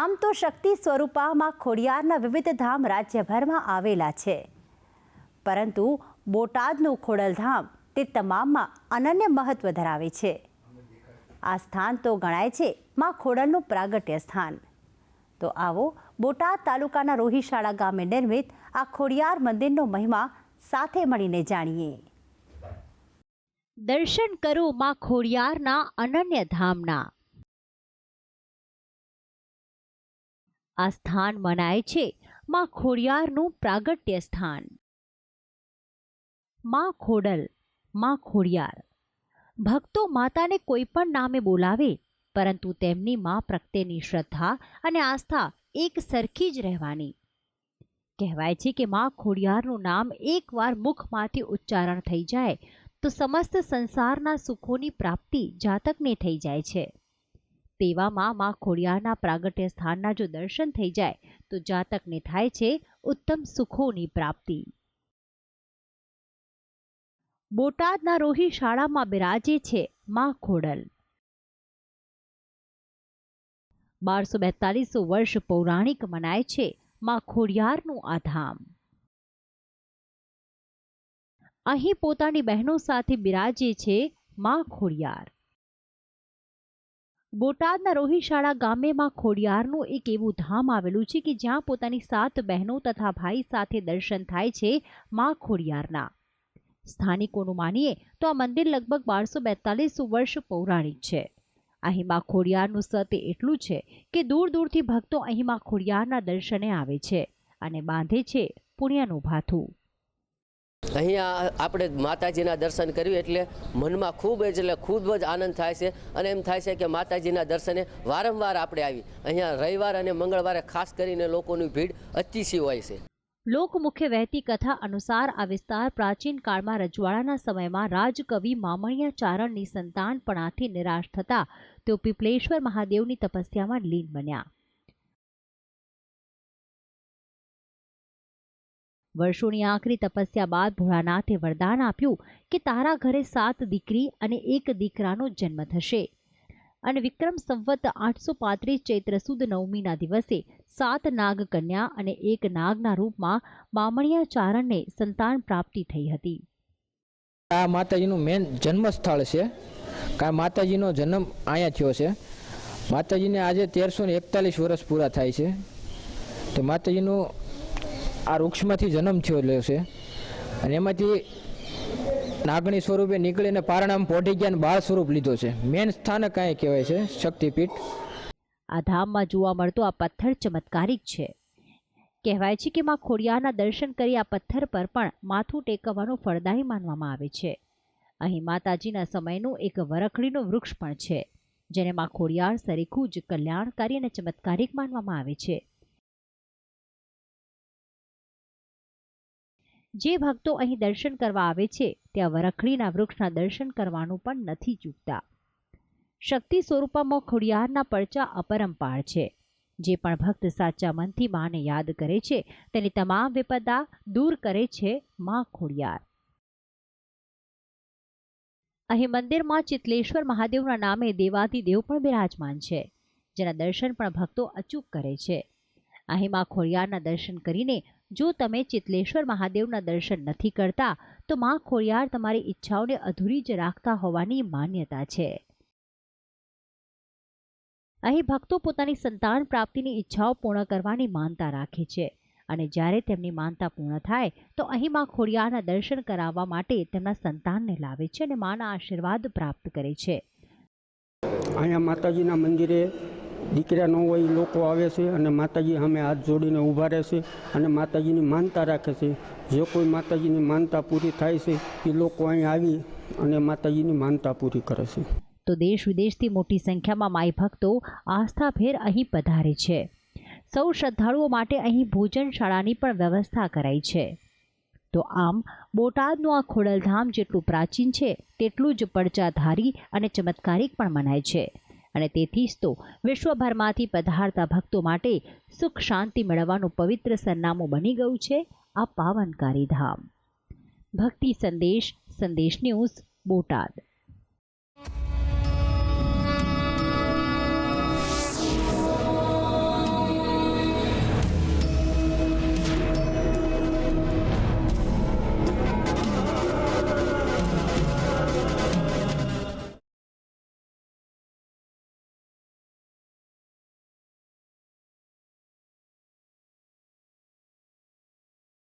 આમ તો શક્તિ સ્વરૂપામાં ખોડિયારના વિવિધ ધામ રાજ્યભરમાં આવેલા છે. પરંતુ બોટાદનું ખોડલધામ તે તમામમાં અનન્ય મહત્વ ધરાવે છે. આ સ્થાન તો ગણાય છે માં ખોડલનું પ્રાગટ્ય સ્થાન. તો આવો બોટાદ તાલુકાના રોહિશાળા ગામે નિર્મિત આ ખોડિયાર મંદિરનો મહિમા સાથે મળીને જાણીએ. દર્શન કરો માં ખોડિયારના અનન્ય ધામના. આ સ્થાન મનાય છે. માં ખોડિયારનું પ્રાગટ્ય સ્થાન. માં ખોડલ, માં ખોડિયાર. ભક્તો માતાને કોઈ પણ નામે બોલાવે, પરંતુ તેમની માં પ્રત્યેની શ્રદ્ધા અને આસ્થા એક સરખી જ રહેવાની. કહેવાય છે કે માં ખોડિયારનું નામ એકવાર મુખમાંથી ઉચ્ચારણ થઈ જાય, તો સમસ્ત સંસારના સુખોની પ્રાપ્તિ જાતકને થઈ જાય છે. તેવામાં માં ખોડિયારના પ્રાગટ્ય સ્થાનના જો દર્શન થઈ જાય, તો જાતકને થાય છે ઉત્તમ સુખોની પ્રાપ્તિ. બોટાદના રોહી શાળામાં બિરાજે છે માં ખોડલ. બારસો બેતાલીસો વર્ષ પૌરાણિક મનાય છે માં ખોડિયારનું આ ધામ. અહીં પોતાની બહેનો સાથે બિરાજે છે માં ખોડિયાર. બોટાદના રોહિશાળા ગામેમાં ખોડિયારનું એક એવું ધામ આવેલું છે કે જ્યાં પોતાની સાત બહેનો તથા ભાઈ સાથે દર્શન થાય છે મા ખોડિયારના. સ્થાનિકોનું માનીએ તો આ મંદિર લગભગ બારસો બેતાલીસ વર્ષ પૌરાણિક છે. અહીં મા ખોડિયારનું સત્ય એટલું છે કે દૂર દૂરથી ભક્તો અહીં મા ખોડિયારના દર્શને આવે છે અને બાંધે છે પુણ્યનું ભાથું. અહીંયા આપણે માતાજીના દર્શન કર્યું એટલે મનમાં ખૂબ જ એટલે ખૂબ જ આનંદ થાય છે અને એમ થાય છે કે માતાજીના દર્શને વારંવાર આપણે આવી. અહીંયા રવિવાર અને મંગળવારે ખાસ કરીને લોકોની ભીડ અતિશય હોય છે. લોકમુખ્ય વહેતી કથા અનુસાર આ વિસ્તાર પ્રાચીન કાળમાં રજવાડાના સમયમાં રાજકવિ મામણિયા ચારણની સંતાનપણાથી નિરાશ થતા. તેઓ પીપલેશ્વર મહાદેવની તપસ્યામાં લીન બન્યા. વર્ષોની આખરી તપસ્યા બાદ ભોળાનાથે વરદાન આપ્યું કે તારા ઘરે સાત દીકરી અને એક દીકરાનો જન્મ થશે. અને વિક્રમ સંવત આઠસો પાંત્રીસ ચૈત્ર સુદ નવમીના દિવસે સાત નાગ કન્યા અને એક નાગના રૂપમાં બામણિયા ચારણને સંતાન પ્રાપ્તિ થઈ હતી. આ માતાજીનું મેન જન્મસ્થળ છે. કારણ માતાજીનો જન્મ અહીંયા થયો છે. માતાજીને આજે તેરસો ને એકતાલીસ વર્ષ પૂરા થાય છે. તો માતાજીનું આ વૃક્ષમાંથી જન્મ થયો છે. અને એમાંથી નાગણી સ્વરૂપે નીકળીને પારણામ પોઢી ગયા બાળ સ્વરૂપ લીધો છે. મેન સ્થાનક કાંઈ કહેવાય છે? શક્તિપીઠ. આ ધામમાં જોવા મળતો આ પથ્થર ચમત્કારિક છે. કહેવાય છે કે માં ખોડિયારના દર્શન કરી આ પથ્થર પર પણ માથું ટેકવવાનું ફળદાયી માનવામાં આવે છે. અહીં માતાજીના સમયનું એક વરખડીનું વૃક્ષ પણ છે, જેને માં ખોડિયાર સરીખું જ કલ્યાણકારી અને ચમત્કારિક માનવામાં આવે છે. જે ભક્તો અહીં દર્શન કરવા આવે છે, ત્યાં વરખડીના વૃક્ષના દર્શન કરવાનું પણ નથી ચૂકતા. શક્તિ સ્વરૂપમાં ખોડિયારના પડચા અપરંપાર છે. જે પણ ભક્ત સાચા મનથી માને યાદ કરે છે, તેની તમામ વિપદા દૂર કરે છે માં ખોડિયાર. અહીં મંદિરમાં ચિતલેશ્વર મહાદેવના નામે દેવાધિદેવ પણ બિરાજમાન છે, જેના દર્શન પણ ભક્તો અચૂક કરે છે. અહીં માં ખોડિયારના દર્શન કરીને જો તમે ચિત્લેશ્વર મહાદેવના દર્શન નથી કરતા, તો માં ખોડિયાર તમારી ઈચ્છાઓને અધૂરી જ રાખતા હોવાની માન્યતા છે. અહીં ભક્તો પોતાની સંતાન પ્રાપ્તિની ઈચ્છાઓ પૂર્ણ કરવાની માનતા રાખે છે અને જ્યારે તેમની માનતા પૂર્ણ થાય, તો અહીં માં ખોડિયારના દર્શન કરાવવા માટે તેમના સંતાનને લાવે છે અને માના આશીર્વાદ પ્રાપ્ત કરે છે. અહીંયા માતાજીના મંદિરે દીકરા ન હોય લોકો આવે છે અને માતાજી સામે હાથ જોડીને ઊભા રહે છે અને માતાજીની માનતા રાખે છે. જે કોઈ માતાજીની માનતા પૂરી થાય છે, એ લોકો અહીં આવી અને માતાજીની માનતા પૂરી કરે છે. તો દેશ વિદેશથી મોટી સંખ્યામાં માઈ ભક્તો આસ્થાભેર અહીં પધારે છે. સૌ શ્રદ્ધાળુઓ માટે અહીં ભોજનશાળાની પણ વ્યવસ્થા કરાઈ છે. તો આમ, બોટાદનું આ ખોડલધામ જેટલું પ્રાચીન છે, તેટલું જ પડચાધારી અને ચમત્કારિક પણ મનાય છે. અને તેથી જ તો વિશ્વભરમાંથી પધારતા ભક્તો માટે સુખ શાંતિ મેળવવાનું પવિત્ર સરનામું બની ગયું છે આ પાવનકારી ધામ. ભક્તિ સંદેશ સંદેશ ન્યૂઝ, બોટાદ.